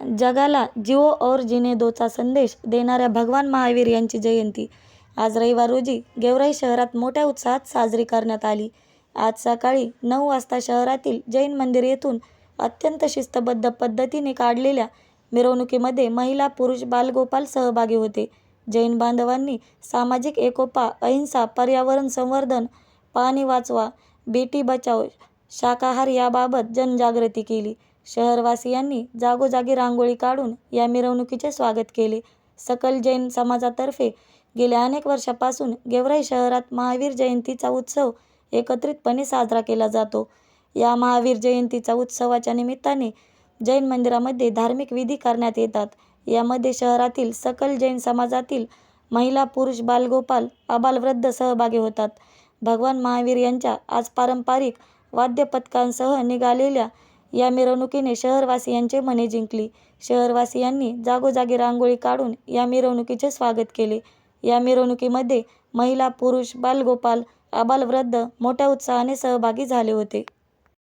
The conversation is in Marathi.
जगाला जिओ और जिने दोचा संदेश देणाऱ्या भगवान महावीर यांची जयंती आज रविवार रोजी गेवराई शहरात मोठ्या उत्साहात साजरी करण्यात आली. आज सकाळी नऊ वाजता शहरातील जैन मंदिर येथून अत्यंत शिस्तबद्ध पद्धतीने काढलेल्या मिरवणुकीमध्ये महिला, पुरुष, बालगोपाल सहभागी होते. जैन बांधवांनी सामाजिक एकोपा, अहिंसा, पर्यावरण संवर्धन, पाणी वाचवा, बेटी बचाव शाकाहार याबाबत जनजागृती केली. शहरवासियांनी जागोजागी रांगोळी काढून या मिरवणुकीचे स्वागत केले. सकल जैन समाजातर्फे गेल्या अनेक वर्षापासून गेवराई शहरात महावीर जयंतीचा उत्सव एकत्रितपणे साजरा केला जातो. या महावीर जयंतीचा उत्सवाच्या निमित्ताने जैन मंदिरामध्ये धार्मिक विधी करण्यात येतात. यामध्ये शहरातील सकल जैन समाजातील महिला, पुरुष, बालगोपाल, आबालवृद्ध सहभागी होतात. भगवान महावीर यांच्या आज पारंपरिक वाद्यपथकांसह निघालेल्या या मिरवणुकीने शहरवासियांचे मने जिंकली. शहरवासियांनी जागोजागी रांगोळी काढून या मिरवणुकीचे स्वागत केले. या मिरवणुकीमध्ये महिला, पुरुष, बालगोपाल, आबालवृद्ध मोठ्या उत्साहाने सहभागी झाले होते.